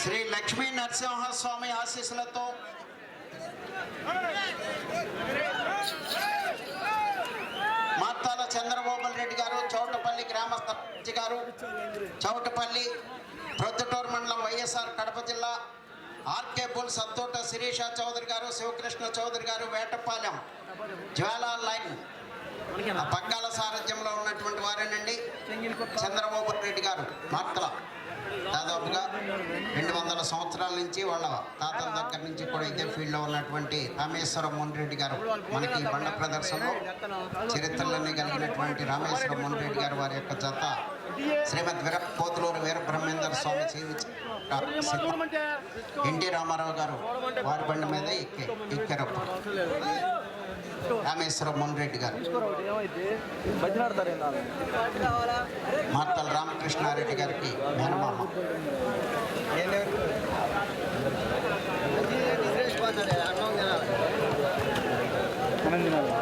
శ్రీ లక్ష్మీ నరసింహస్వామి ఆశీస్సులతో మాతాల చంద్రబాబు రెడ్డి గారు చౌటపల్లి గ్రామస్థి గారు చౌటపల్లి ప్రొద్దుటూరు మండలం వైఎస్ఆర్ కడప జిల్లా ఆర్కే బుల్ సత్తోట శిరీష చౌదరి గారు శివకృష్ణ చౌదరి గారు వేటపాలెం జ్వాలా లైన్ పక్కాల సారథ్యంలో ఉన్నటువంటి వారేనండి. చంద్రబాబు రెడ్డి గారు మార్తల దాదాపుగా రెండు వందల సంవత్సరాల నుంచి వాళ్ళ తాతల దగ్గర నుంచి కూడా ఇదే ఫీల్డ్లో ఉన్నటువంటి రామేశ్వరం రెడ్డి గారు మనకి బండ ప్రదర్శనలో చరిత్రలన్నీ కలిగినటువంటి రామేశ్వరం రెడ్డి గారు వారి యొక్క జత శ్రీమద్ వీర పోతులూరు వీర స్వామి ఎన్టీ రామారావు గారు వారి బండి మీద ఎక్కి ఎక్కారు రామేశ్వర మున్రెడ్డి గారు. మార్తల రామకృష్ణారెడ్డి గారికి మేనమామ. మనం తినాలి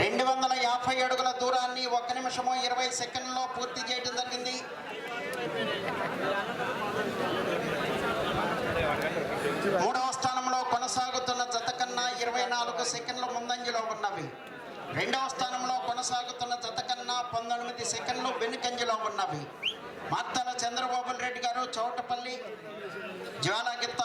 రెండు వందల యాభై అడుగుల దూరాన్ని ఒక్క నిమిషము ఇరవై సెకండ్లో పూర్తి చేయడం జరిగింది. మూడవ స్థానంలో కొనసాగుతున్న జత కన్నా ఇరవై నాలుగు సెకండ్లు ముందంజలో ఉన్నవి. రెండవ స్థానంలో కొనసాగుతున్న జత కన్నా పంతొమ్మిది సెకండ్లు వెనుకంజలో ఉన్నవి. మత్తల చంద్రబాబు రెడ్డి గారు చౌటపల్లి జ్వాలాగిత్త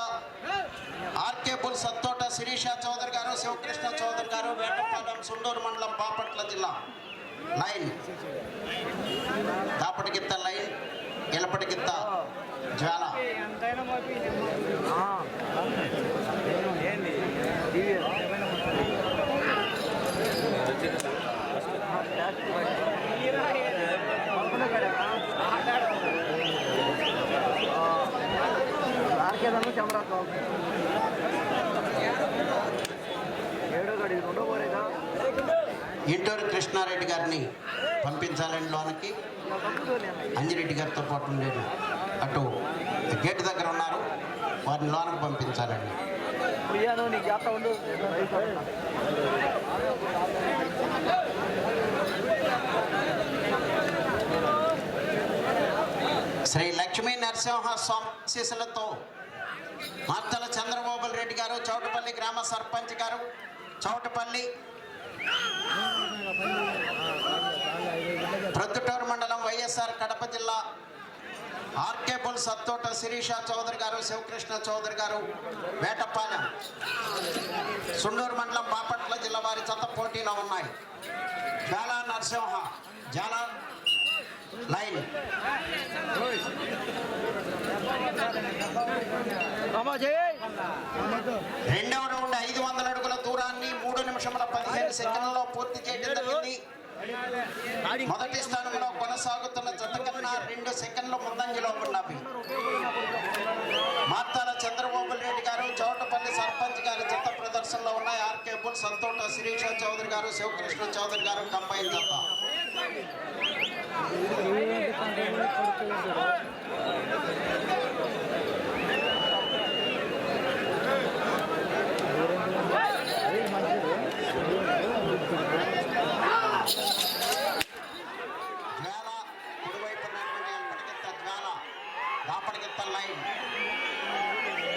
ఆర్కే బుల్ సత్తోట శిరీష చౌదరి గారు శివకృష్ణ చౌదరి గారు వేటపాలెం సుండూరు మండలం బాపట్ల జిల్లా. లైన్ దాపటిగిత్త లైన్ ఇలపటిగిత్త జ్వాల. ఇంటూరు కృష్ణారెడ్డి గారిని పంపించాలని లోనకి అంజిరెడ్డి గారితో పాటు ఉండేది అటు గేట్ దగ్గర ఉన్నారు. వారిని లోనకి పంపించాలండి శ్రీ లక్ష్మీ నరసింహ స్వామి మార్తల చంద్రబాబు రెడ్డి గారు చౌటపల్లి గ్రామ సర్పంచ్ గారు చౌటపల్లి ప్రొద్దుటూరు మండలం వైఎస్ఆర్ కడప జిల్లా ఆర్కేబుల్ సత్తోట శిరీష చౌదరి గారు శివకృష్ణ చౌదరి గారు వేటపాలెం సుండూరు మండలం బాపట్ల జిల్లా వారి చెత్త పోటీలో ఉన్నాయి. జాలా నరసింహ జాలా లైన్. రెండవ రౌండ్ ఐదు వందల అడుగుల దూరాన్ని మూడు పదిహేను సెకండ్లలో పూర్తి చేయడం జరిగింది. మొదటి స్థానంలో కొనసాగుతున్న జత కన్నా రెండు సెకండ్ల ముందంజలో ఉన్నవి. మార్తాల చంద్రబాబు రెడ్డి గారు చౌటపల్లి సర్పంచ్ గారి జత ప్రదర్శనలో ఉన్నాయి. ఆర్కే బుల్ సంతోట శిరీష చౌదరి గారు శివకృష్ణ చౌదరి గారు కంబైన్ జత జ్వాల కుడివైపు ఉన్నటువంటి ఎప్పటికెత్త జ్వాల దాపటికెత్త లైన్ బాబా అక్కడికి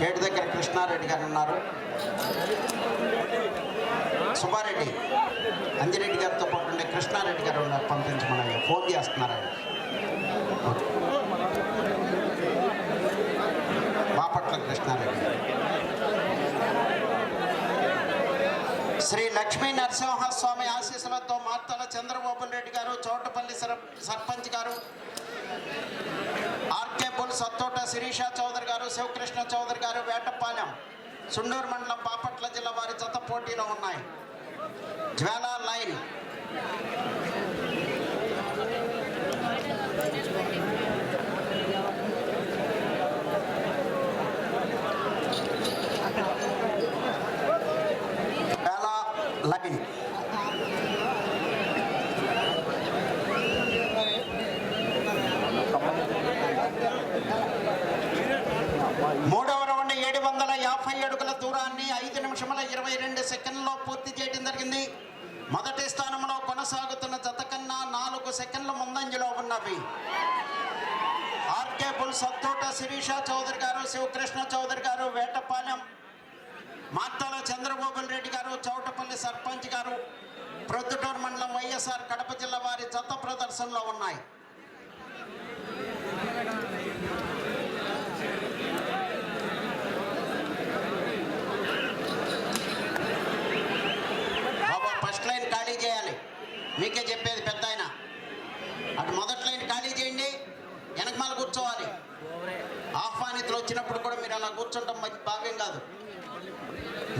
గేట్ దగ్గర కృష్ణారెడ్డి గారు ఉన్నారు. సుబ్బారెడ్డి అంజిరెడ్డి గారితో పాటు ఉండే కృష్ణారెడ్డి గారు ఉన్నారు పంపించమని ఫోన్ చేస్తున్నారు ఆయన. బాపట్ల కృష్ణారెడ్డి శ్రీ లక్ష్మీ నరసింహస్వామి ఆశీస్సులతో మార్తల చంద్రబాబు రెడ్డి గారు చోటపల్లి సర్పంచ్ గారు ఆర్కే బుల్ సత్తోట శిరీష చౌదరి గారు శివకృష్ణ చౌదరి గారు వేటపాలెం సుండూరు మండలం బాపట్ల జిల్లా వారి జత పోటీలో ఉన్నాయి జ్వాల లైన్ ఆర్కే సత్తోట శిరీష చౌదరి గారు శివకృష్ణ చౌదరి గారు వేటపాలెం మార్తాల చంద్రబాబు రెడ్డి గారు చౌటపల్లి సర్పంచ్ గారు ప్రొద్దుటూరు మండలం వైఎస్ఆర్ కడప జిల్లా వారి జత ప్రదర్శనలో ఉన్నాయి బాబా ఫస్ట్ లైన్ ఖాళీ చేయాలి మీకే చెప్పేది పెద్ద ఆయన అటు మొదటి లైన్ ఖాళీ చేయండి వెనకమాల కూర్చోవాలి. ఆహ్వానితులు వచ్చినప్పుడు కూడా మీరు అలా కూర్చుంటాం మంచి భావ్యం కాదు.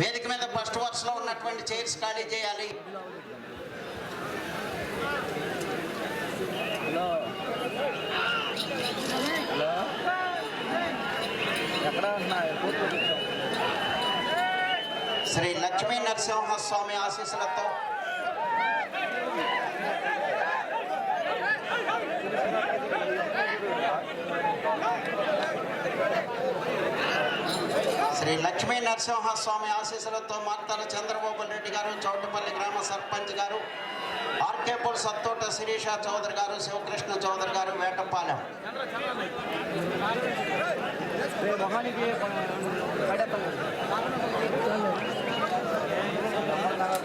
వేదిక మీద ఫస్ట్ వరుసలో ఉన్నటువంటి చైర్స్ ఖాళీ చేయాలి. శ్రీ లక్ష్మీ నరసింహస్వామి ఆశీస్సులతో శ్రీ లక్ష్మీ నరసింహస్వామి ఆశీస్సులతో మార్తాల చంద్రబాబు రెడ్డి గారు చౌటపల్లి గ్రామ సర్పంచ్ గారు ఆర్కేపూల్ సత్తోట శిరీష చౌదరి గారు శివకృష్ణ చౌదరి గారు వేటపాలెం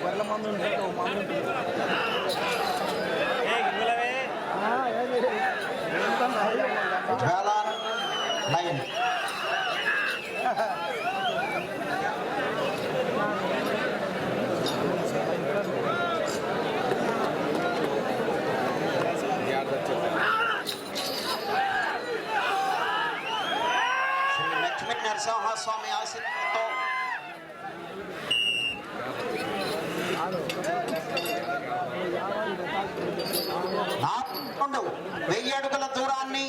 గొర్రెల మందు ఉంటుంది ఓ మందు ఉంటుంది ఆ, ఏది? ఏంటన్నా? జ్వాల లైన్ శ్రీ లక్ష్మీ స్వామి ఆశీర్వాదంతో నాలుగు. వెయ్యి అడుగుల దూరాన్ని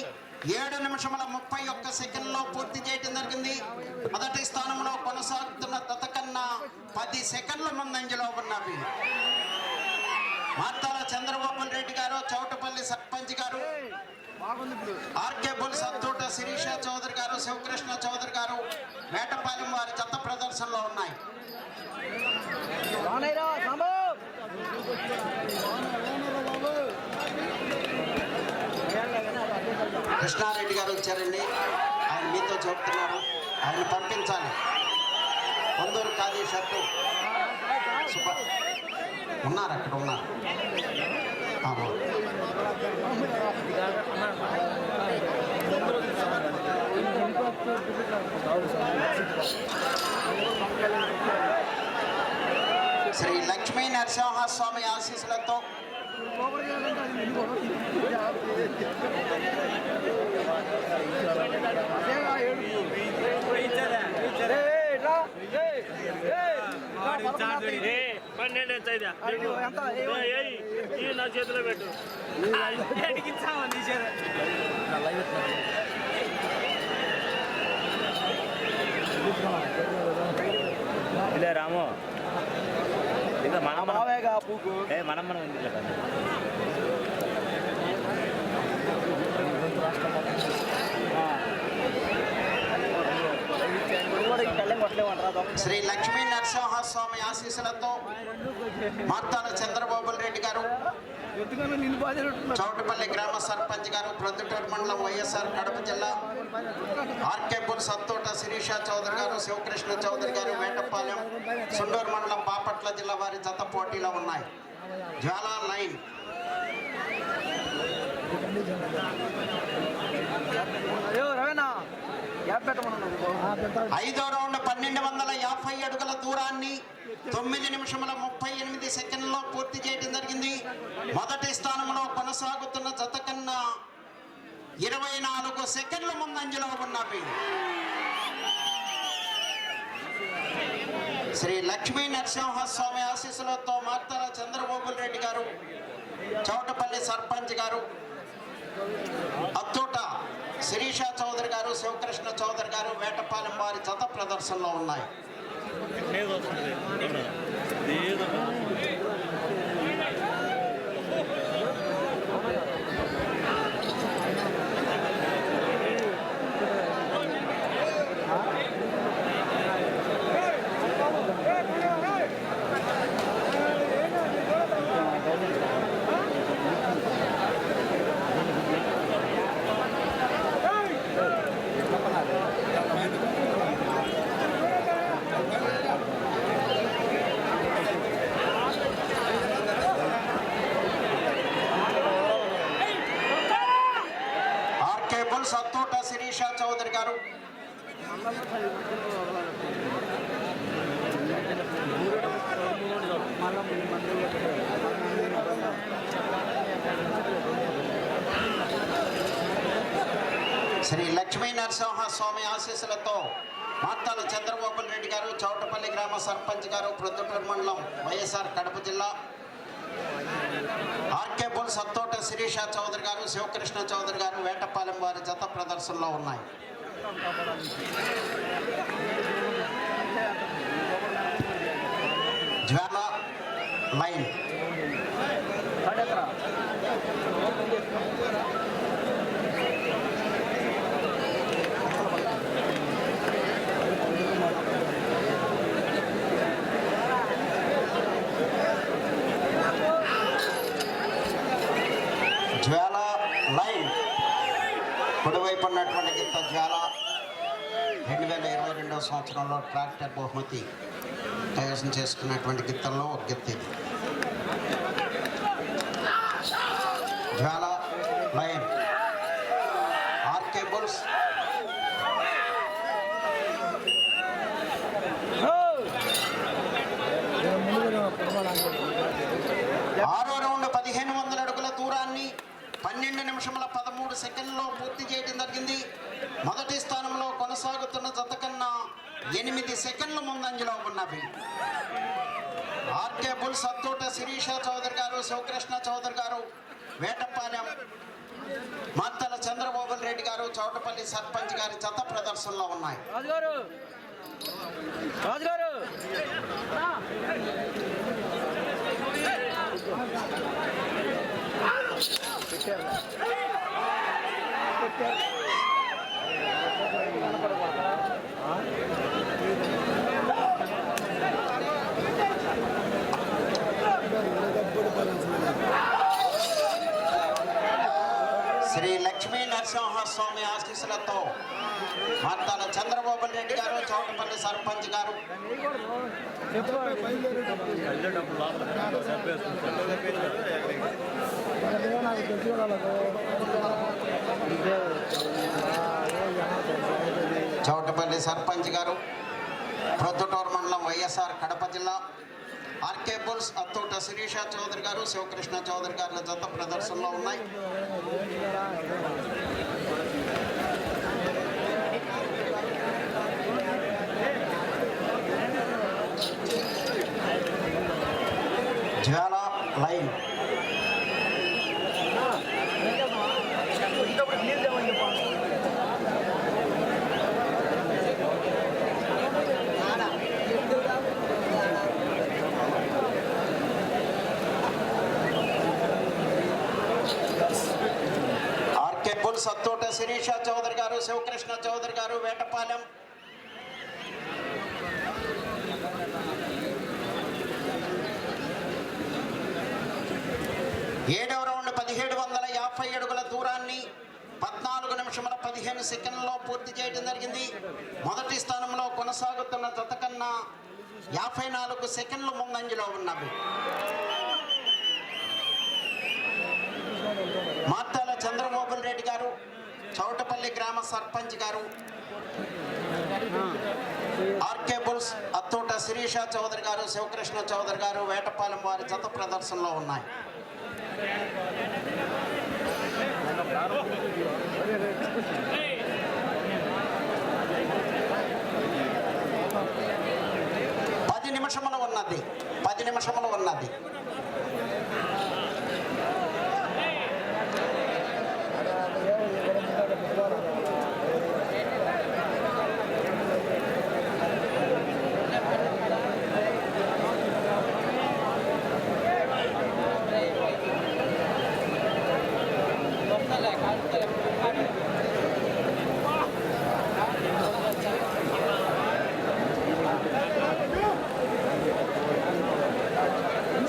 ఏడు నిమిషముల ముప్పై ఒక్క సెకండ్లో పూర్తి చేయడం జరిగింది. మొదటి స్థానంలో కొనసాగుతున్న దత కన్నా పది సెకండ్ల ముందంజలో ఉన్నవి. మార్తాల చంద్రబాబు రెడ్డి గారు చౌటపల్లి సర్పంచ్ గారు ఆర్కే బుల్ సత్తోట శిరీష చౌదరి గారు శివకృష్ణ చౌదరి గారు వేటపాలెం వారి జత ప్రదర్శనలో ఉన్నాయి. కృష్ణారెడ్డి గారు వచ్చారండి. ఆయన మీతో చెప్తున్నారు. ఆయన పంపించాలి. కొందరు ఖాళీ షర్టు. ఉన్నారు అక్కడ ఉన్నారు. శ్రీ లక్ష్మీ నరసింహస్వామి ఆశీస్సులతో ఏ పన్నెండు ఎంత నా చేతిలో పెట్టు. అడిగిస్తావా నీ చేత ఇదే రాము. ఇదే మనం మనం మావేగా పూకు ఏ మనం మనం ఎందుకు చెప్పండి శ్రీ లక్ష్మీ నరసింహస్వామి ఆశీస్సులతో మార్తాల చంద్రబాబు రెడ్డి గారు చౌటపల్లి గ్రామ సర్పంచ్ గారు ప్రొద్దుటూరు మండలం వైఎస్ఆర్ కడప జిల్లా ఆర్కేపూర్ సత్తోట శిరీష చౌదరి గారు శివకృష్ణ చౌదరి గారు వేటపాలెం సుండూరు మండలం బాపట్ల జిల్లా వారి జత పోటీలో ఉన్నాయి. జ్వాలా లైన్. రవేనా. ఐదో రౌండ్ పన్నెండు వందల యాభై అడుగుల దూరాన్ని తొమ్మిది నిమిషముల ముప్పై ఎనిమిది సెకండ్లో పూర్తి చేయడం జరిగింది. మొదటి స్థానంలో కొనసాగుతున్న జత కన్నా ఇరవై నాలుగు సెకండ్ల ముందంజలో ఉన్నవి శ్రీ లక్ష్మీ నరసింహస్వామి ఆశీస్సులతో మార్తల చంద్రబాబు రెడ్డి గారు చౌటపల్లి సర్పంచ్ గారు అత్తోట శిరీష చౌదరి గారు శివకృష్ణ చౌదరి గారు వేటపాలెం వారి జత ప్రదర్శనలో ఉన్నాయి ఏదో వస్తుంది ఏదో బుల్ సత్తోట శిరీష చౌదరి గారు శ్రీ లక్ష్మీ నరసింహ స్వామి ఆశీస్సులతో మార్తాల చంద్రబాబు రెడ్డి గారు చౌటపల్లి గ్రామ సర్పంచ్ గారు ప్రొద్దుపల్లి మండలం వైఎస్ఆర్ కడప జిల్లా. ఆర్కే సత్తోట శిరీష చౌదరి గారు శివకృష్ణ చౌదరి గారు వేటపాలెం వారి జత ప్రదర్శనలో ఉన్నాయి. జ్వాల లైన్ జ్వాల లైన్ కుడివైపు ఉన్నటువంటి రెండు వేల ఇరవై రెండవ సంవత్సరంలో ట్రాక్టర్ బహుమతి కైవసం చేసుకున్నటువంటి గిత్తల్లో ఒక గిత్త ఇది. జ్వాల లైన్ ఆర్కే బుల్స్ ఆరో రౌండ్ పదిహేను వందల అడుగుల దూరాన్ని పన్నెండు పదమూడు సెకండ్లో పూర్తి చేయడం జరిగింది. మొదటి స్థానంలో కొనసాగుతున్న జత కన్నా ఎనిమిది సెకండ్ల ముందంజలో ఉన్నవి. ఆర్కే బుల్ సత్తోట శిరీష చౌదరి గారు శివకృష్ణ చౌదరి గారు వేటపాలెం మత్తల చంద్రబాబు రెడ్డి గారు చౌటపల్లి సర్పంచ్ గారి జత ప్రదర్శనలో ఉన్నాయి. రాజుగారు! శ్రీ లక్ష్మీ నరసింహస్వామి ఆశీస్సులతో మత్తల చంద్రబాబు రెడ్డి గారు చౌటపల్లి సర్పంచ్ గారు. చౌటపల్లి సర్పంచ్ గారు ప్రొద్దుటూరు మండలం వైఎస్ఆర్ కడప జిల్లా ఆర్కే బుల్స్ అత్తోట శిరీష చౌదరి గారు శివకృష్ణ చౌదరి గారి జత ప్రదర్శనలో ఉన్నాయి. Jwala line RK bull Sattota Shirisha Chowdary garu Sivakrishna Chowdary గారు వేటపాలెం. ఏడవ రౌండ్ పదిహేడు వందల యాభై అడుగుల దూరాన్ని పద్నాలుగు నిమిషముల పదిహేను సెకండ్లో పూర్తి చేయడం జరిగింది. మొదటి స్థానంలో కొనసాగుతున్న జత కన్నా యాభై నాలుగు సెకండ్లు ముందంజలో ఉన్నవి. మార్తాల చంద్రబాబు రెడ్డి గారు చౌటపల్లి గ్రామ సర్పంచ్ గారు. ఆర్కే బుల్స్ అత్తోట శిరీష చౌదరి గారు శివకృష్ణ చౌదరి గారు వేటపాలెం వారి జత ప్రదర్శనలో ఉన్నాయి. పది నిమిషములు ఉన్నది. పది నిమిషములు ఉన్నది.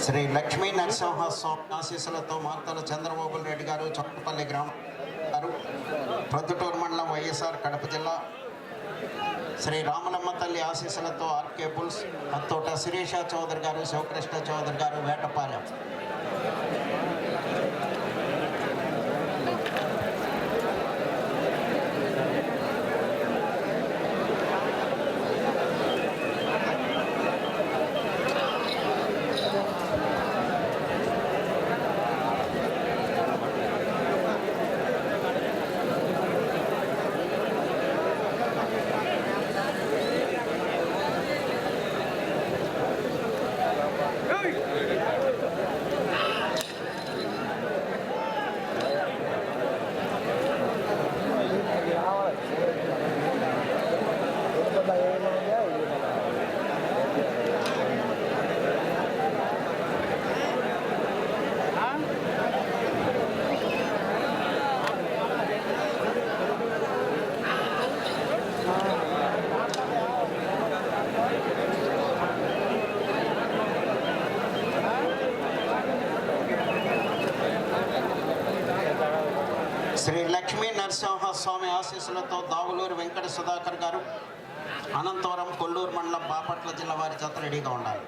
శ్రీ లక్ష్మీ నరసింహ స్వామి ఆశీస్సులతో మార్తల చంద్రబాబు రెడ్డి గారు చొక్కపల్లి గ్రామం గారు ప్రొద్దుటూరు మండలం వైఎస్ఆర్ కడప జిల్లా. శ్రీ రామలమ్మ తల్లి ఆశీస్సులతో ఆర్కే బుల్స్ అత్తోట శిరీష చౌదరి గారు శివకృష్ణ చౌదరి గారు వేటపాలెం. శ్రీ లక్ష్మీ నరసింహ స్వామి ఆశీస్సులతో దావులూరు వెంకట సుధాకర్ గారు అనంతవరం కొల్లూరు మండలం బాపట్ల జిల్లా వారి జత రెడీగా ఉండాలి.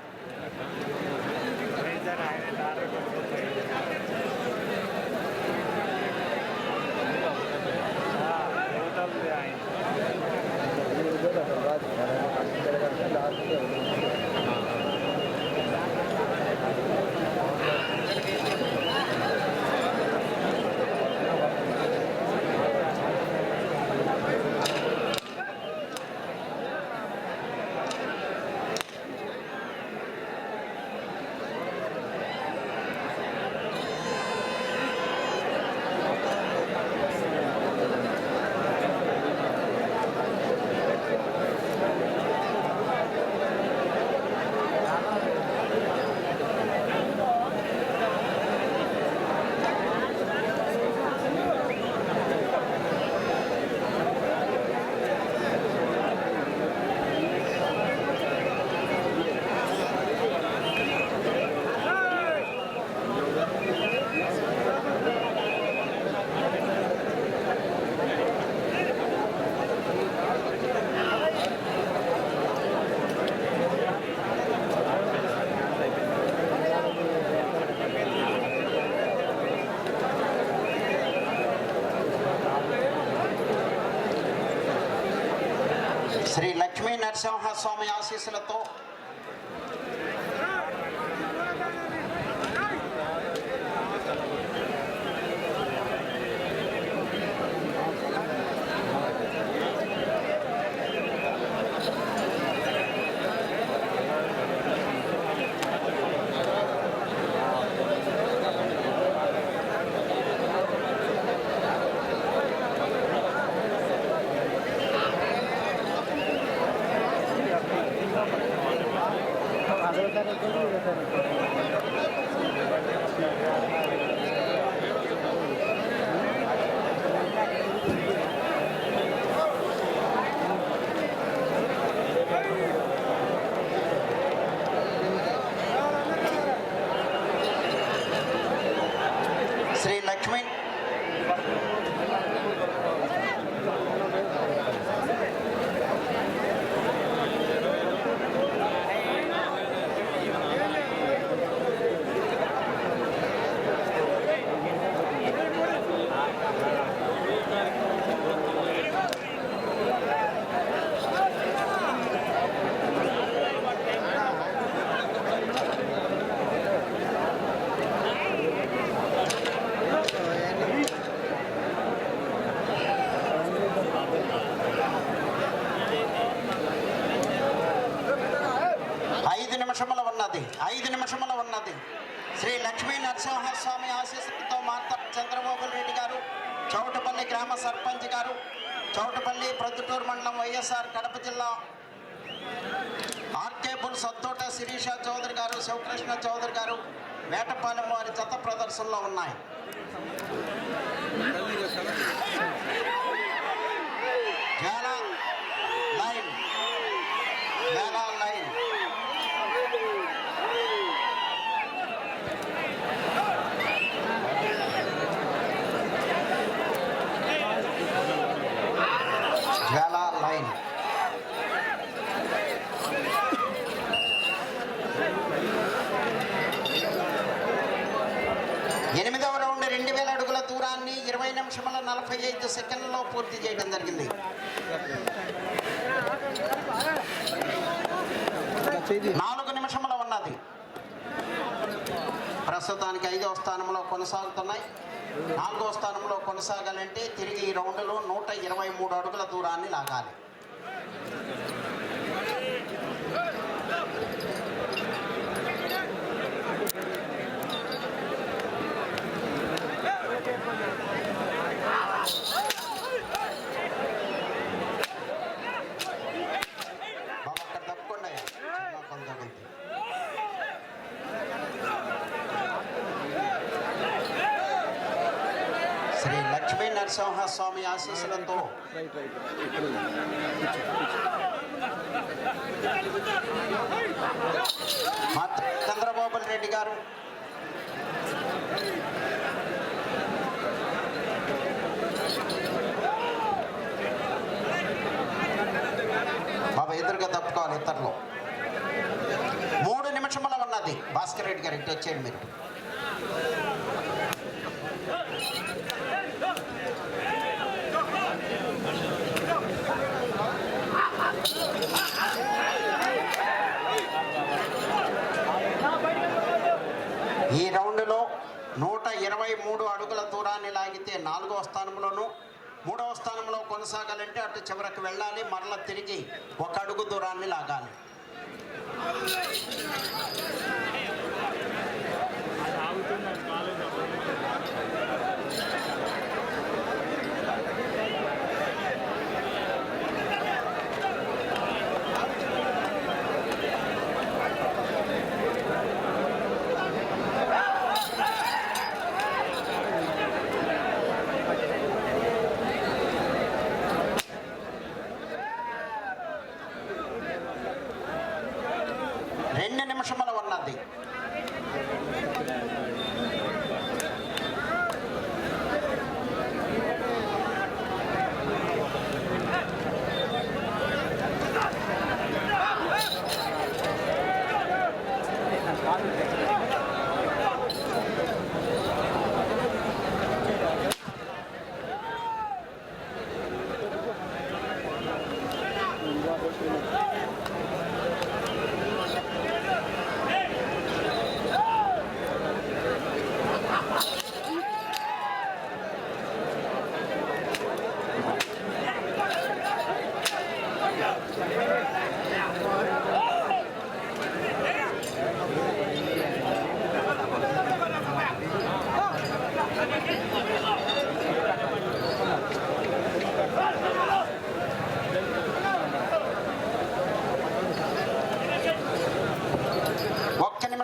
శ్రీ లక్ష్మీ నరసింహ స్వామి ఆశీస్సులతో శ్రీ లక్ష్మీ ఐదు నిమిషముల ఉన్నది ఐదు నిమిషముల ఉన్నది శ్రీ లక్ష్మీ నరసింహస్వామి ఆశీస్సులతో మాత్రం చంద్రబాబు రెడ్డి గారు చౌటపల్లి గ్రామ సర్పంచ్ గారు చౌటపల్లి ప్రొద్దుటూరు మండలం వైఎస్ఆర్ కడప జిల్లా ఆర్కేపుల్ సత్తోట శిరీష చౌదరి గారు శివకృష్ణ చౌదరి గారు వేటపాలెం వారి జత ప్రదర్శనలో ఉన్నాయి Jwala line Jwala line Jwala line ఎనిమిదవ రౌండ్ రెండు వేల అడుగుల దూరాన్ని ఇరవై నిమిషముల నలభై ఐదు సెకండ్లలో పూర్తి చేయడం జరిగింది. నాలుగు నిమిషముల ఉన్నది. ప్రస్తుతానికి ఐదవ స్థానంలో కొనసాగుతున్నాయి. నాలుగో స్థానంలో కొనసాగాలంటే తిరిగి ఈ రౌండ్లో నూట ఇరవై మూడు అడుగుల దూరాన్ని లాగాలి. నరసింహస్వామి ఆశీస్సులతో. చంద్రబాబు రెడ్డి గారు. బాబా ఎదురుగా తప్పుకోవాలి ఇతరులు. మూడు నిమిషముల ఉన్నది. భాస్కర్ రెడ్డి గారు ఇటు వచ్చేయండి మీరు. నూట ఇరవై మూడు అడుగుల దూరాన్ని లాగితే నాలుగవ స్థానంలోను మూడవ స్థానంలో కొనసాగాలంటే అటు చివరకు వెళ్ళాలి మరల తిరిగి ఒక అడుగు దూరాన్ని లాగాలి రెండు నిమిషముల ఉన్నది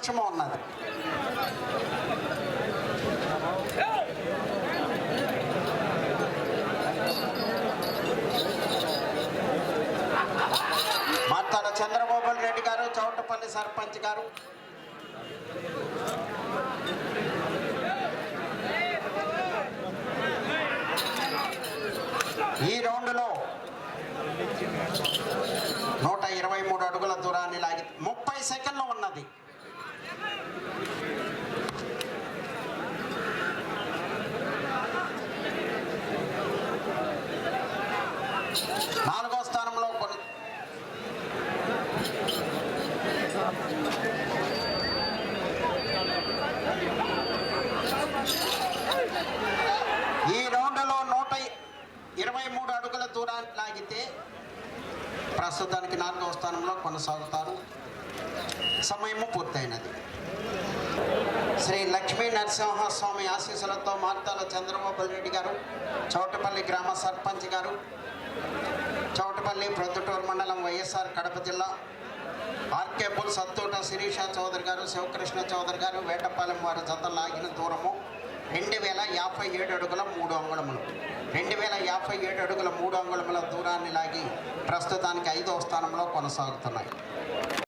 ఒక్క ఉన్నది మాట్లాడ చంద్రబాబు రెడ్డి గారు చౌటపల్లి సర్పంచ్ గారు ఈ రౌండ్లో నూట ఇరవై మూడు అడుగుల దూరాన్ని లాగి ముప్పై సెకండ్లు ఉన్నది నాలుగో స్థానంలో కొన్ని ఈ రౌండ్లో నూట ఇరవై మూడు అడుగుల దూరాన్ని లాగితే ప్రస్తుతానికి నాలుగవ స్థానంలో కొనసాగుతారు. సమయము పూర్తయినది. శ్రీ లక్ష్మీ నరసింహస్వామి ఆశీస్సులతో మార్తాల చంద్రబాబు రెడ్డి గారు చౌటపల్లి గ్రామ సర్పంచ్ గారు చౌటపల్లి ప్రొద్దుటూరు మండలం వైఎస్ఆర్ కడప జిల్లా ఆర్కేపుల్ సత్తూట శిరీష చౌదరి గారు శివకృష్ణ చౌదరి గారు వేటపాలెం వారి జత లాగిన దూరము. రెండు వేల యాభై ఏడు అడుగుల మూడు అంగుళములు. రెండు వేల యాభై ఏడు అడుగుల మూడు అంగుళముల దూరాన్ని లాగి ప్రస్తుతానికి ఐదవ స్థానంలో కొనసాగుతున్నాయి.